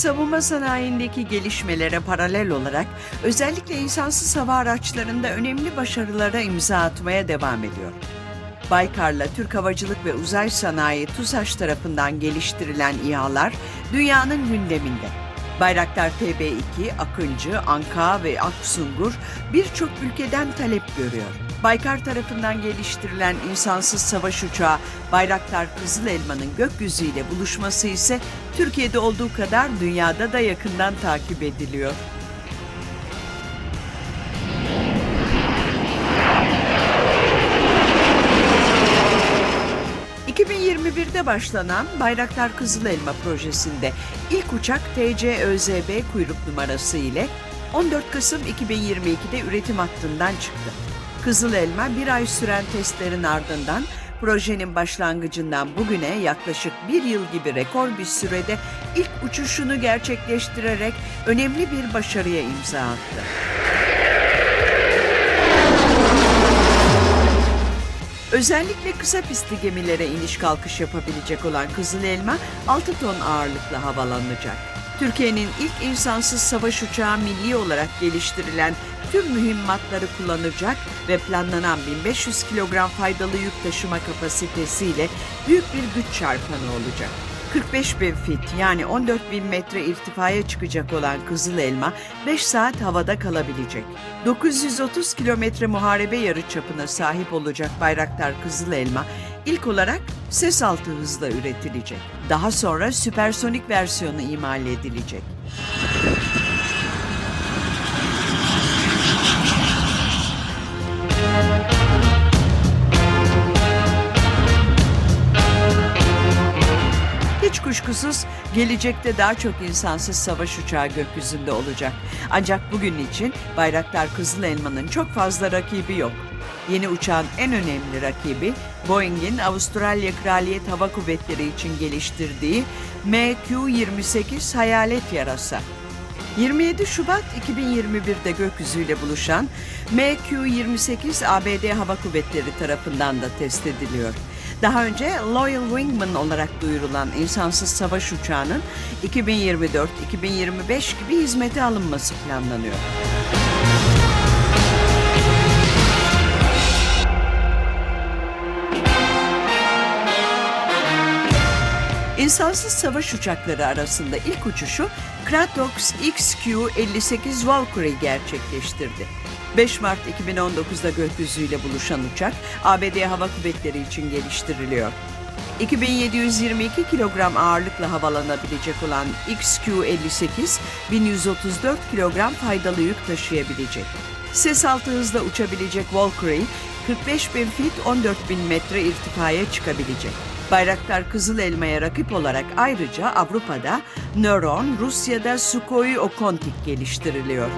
savunma sanayindeki gelişmelere paralel olarak özellikle insansız hava araçlarında önemli başarılara imza atmaya devam ediyor. Baykar'la Türk Havacılık ve Uzay Sanayi TUSAŞ tarafından geliştirilen İHA'lar dünyanın gündeminde. Bayraktar TB2, Akıncı, Anka ve Aksungur birçok ülkeden talep görüyor. Baykar tarafından geliştirilen insansız savaş uçağı Bayraktar Kızıl Elma'nın gökyüzüyle buluşması ise Türkiye'de olduğu kadar dünyada da yakından takip ediliyor. ...2021'de başlanan Bayraktar Kızıl Elma projesinde ilk uçak TC-ÖZB kuyruk numarası ile 14 Kasım 2022'de üretim hattından çıktı. Kızıl Elma bir ay süren testlerin ardından projenin başlangıcından bugüne yaklaşık bir yıl gibi rekor bir sürede ilk uçuşunu gerçekleştirerek önemli bir başarıya imza attı. Özellikle kısa pistli gemilere iniş kalkış yapabilecek olan Kızıl Elma 6 ton ağırlıkla havalanacak. Türkiye'nin ilk insansız savaş uçağı milli olarak geliştirilen tüm mühimmatları kullanacak ve planlanan 1500 kilogram faydalı yük taşıma kapasitesiyle büyük bir güç çarpanı olacak. 45 bin fit yani 14 bin metre irtifaya çıkacak olan Kızıl Elma 5 saat havada kalabilecek. 930 kilometre muharebe yarı çapına sahip olacak Bayraktar Kızıl Elma ilk olarak ses altı hızla üretilecek. Daha sonra süpersonik versiyonu imal edilecek. Kuşkusuz gelecekte daha çok insansız savaş uçağı gökyüzünde olacak. Ancak bugün için Bayraktar Kızıl Elma'nın çok fazla rakibi yok. Yeni uçağın en önemli rakibi Boeing'in Avustralya Kraliyet Hava Kuvvetleri için geliştirdiği MQ-28 hayalet yarasa. 27 Şubat 2021'de gökyüzüyle buluşan MQ-28 ABD Hava Kuvvetleri tarafından da test ediliyor. Daha önce Loyal Wingman olarak duyurulan insansız savaş uçağının 2024-2025 gibi hizmete alınması planlanıyor. İnsansız savaş uçakları arasında ilk uçuşu Kratos XQ-58 Valkyrie gerçekleştirdi. 5 Mart 2019'da gökyüzüyle buluşan uçak ABD Hava Kuvvetleri için geliştiriliyor. 2722 kilogram ağırlıkla havalanabilecek olan XQ-58, 1134 kilogram faydalı yük taşıyabilecek. Ses altı hızla uçabilecek Valkyrie, 45 bin fit 14 bin metre irtifaya çıkabilecek. Bayraktar Kızıl Elma'ya rakip olarak ayrıca Avrupa'da Neuron, Rusya'da Sukhoi Okontik geliştiriliyor.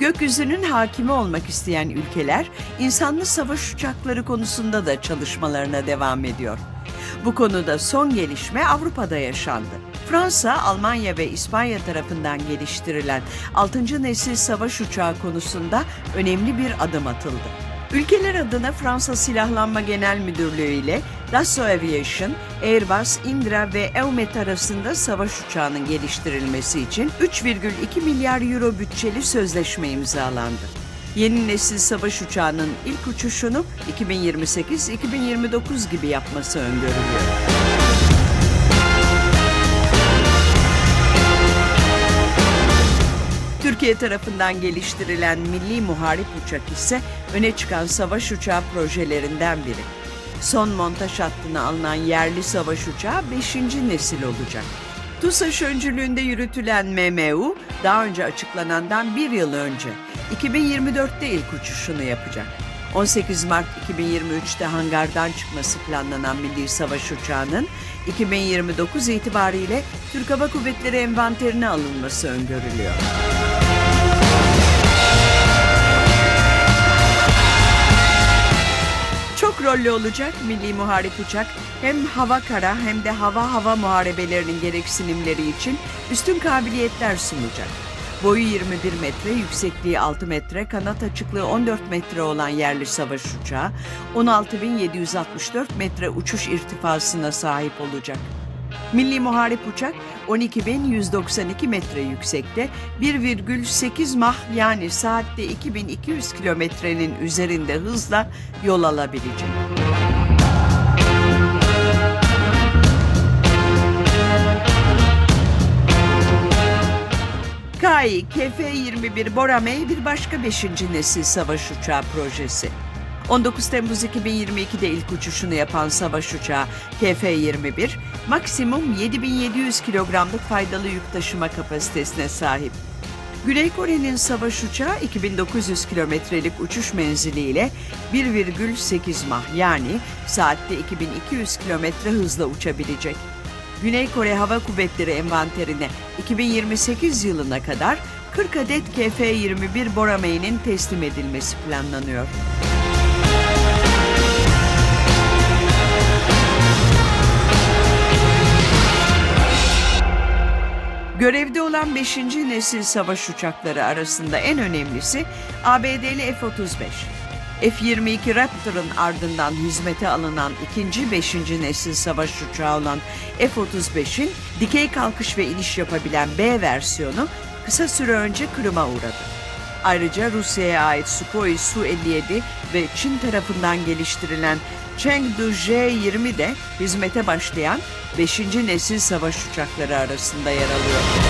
Gökyüzünün hakimi olmak isteyen ülkeler insanlı savaş uçakları konusunda da çalışmalarına devam ediyor. Bu konuda son gelişme Avrupa'da yaşandı. Fransa, Almanya ve İspanya tarafından geliştirilen 6. nesil savaş uçağı konusunda önemli bir adım atıldı. Ülkeler adına Fransa Silahlanma Genel Müdürlüğü ile Dassault Aviation, Airbus, Indra ve Eumet arasında savaş uçağının geliştirilmesi için 3,2 milyar euro bütçeli sözleşme imzalandı. Yeni nesil savaş uçağının ilk uçuşunu 2028-2029 gibi yapması öngörülüyor. Türkiye tarafından geliştirilen milli muharip uçak ise öne çıkan savaş uçağı projelerinden biri. Son montaj hattına alınan yerli savaş uçağı 5. nesil olacak. TUSAŞ öncülüğünde yürütülen MMU, daha önce açıklanandan bir yıl önce 2024'te ilk uçuşunu yapacak. 18 Mart 2023'te hangardan çıkması planlanan milli savaş uçağının 2029 itibariyle Türk Hava Kuvvetleri envanterine alınması öngörülüyor. Çok rollü olacak milli muharip uçak hem hava kara hem de hava hava muharebelerinin gereksinimleri için üstün kabiliyetler sunacak. Boyu 21 metre, yüksekliği 6 metre, kanat açıklığı 14 metre olan yerli savaş uçağı 16.764 metre uçuş irtifasına sahip olacak. Milli Muharip Uçak 12.192 metre yüksekte 1,8 mah yani saatte 2200 kilometrenin üzerinde hızla yol alabilecek. KAI KF-21 Boramey bir başka 5. nesil savaş uçağı projesi. 19 Temmuz 2022'de ilk uçuşunu yapan savaş uçağı KF-21, maksimum 7700 kilogramlık faydalı yük taşıma kapasitesine sahip. Güney Kore'nin savaş uçağı 2900 kilometrelik uçuş menziliyle 1,8 mah yani saatte 2200 kilometre hızla uçabilecek. Güney Kore Hava Kuvvetleri envanterine 2028 yılına kadar 40 adet KF-21 Boramey'nin teslim edilmesi planlanıyor. Görevde olan 5. nesil savaş uçakları arasında en önemlisi ABD'li F-35. F-22 Raptor'ın ardından hizmete alınan ikinci 5. nesil savaş uçağı olan F-35'in dikey kalkış ve iniş yapabilen B versiyonu kısa süre önce Kırım'a uğradı. Ayrıca Rusya'ya ait Sukhoi Su-57 ve Çin tarafından geliştirilen Chengdu J-20 de hizmete başlayan 5. nesil savaş uçakları arasında yer alıyor.